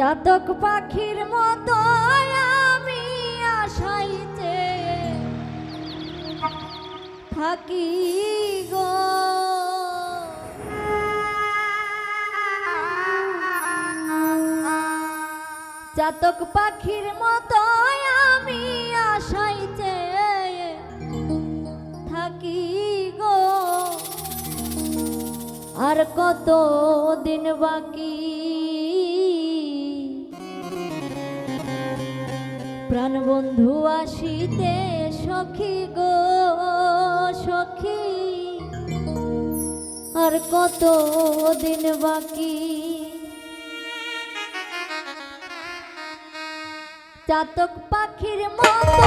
চাতক পাখির মতো আমি আশাইতে থাকি গো। চাতক পাখির মতো আমি আশাইতে থাকি গো। আর কত দিন বাকি প্রাণ বন্ধু আসিতে সখী গো সখী। আর কত দিন বাকি? চাতক পাখির মতো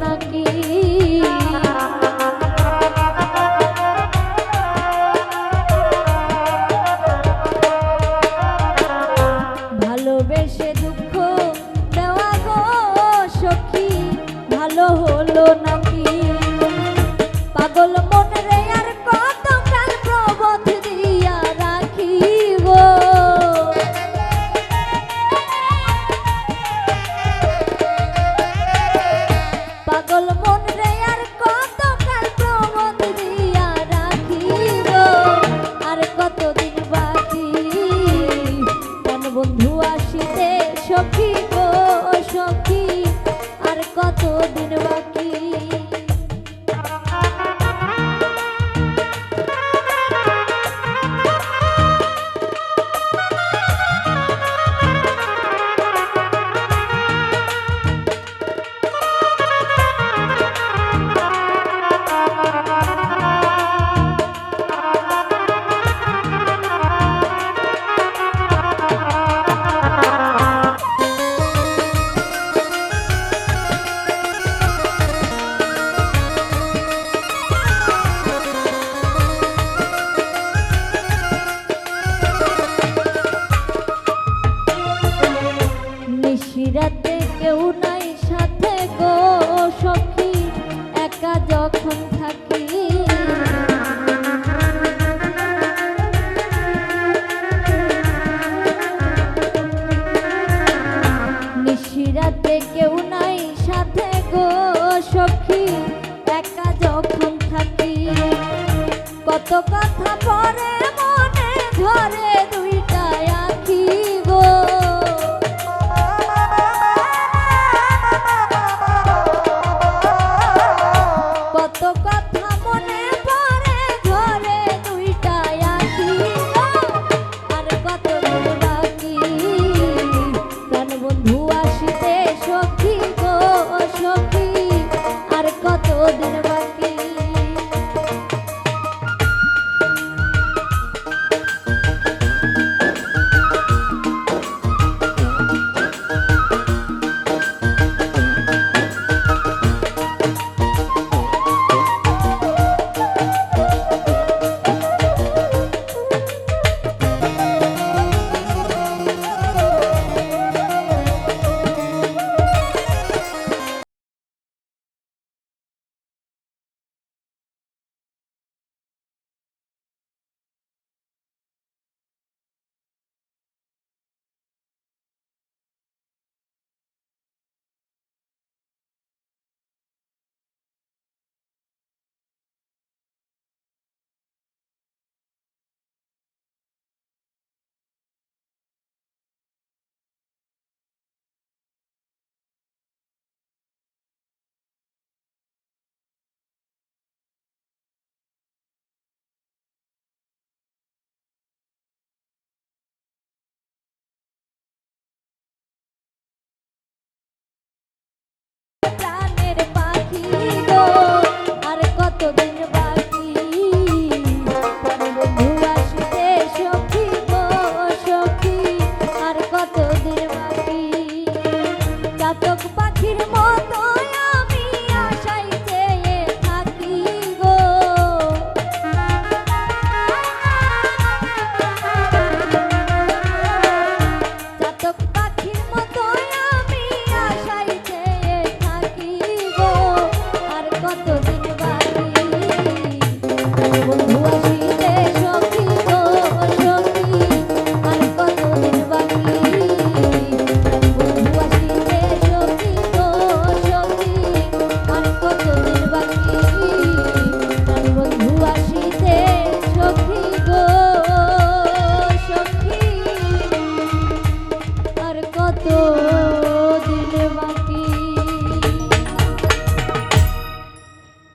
নাকি? ভালোবেসে দুঃখ ভালো হলো নাকি? পাগল কতদিন বাকি কেউ নাই সাথে গো সখী একা যখন থাকি কত কত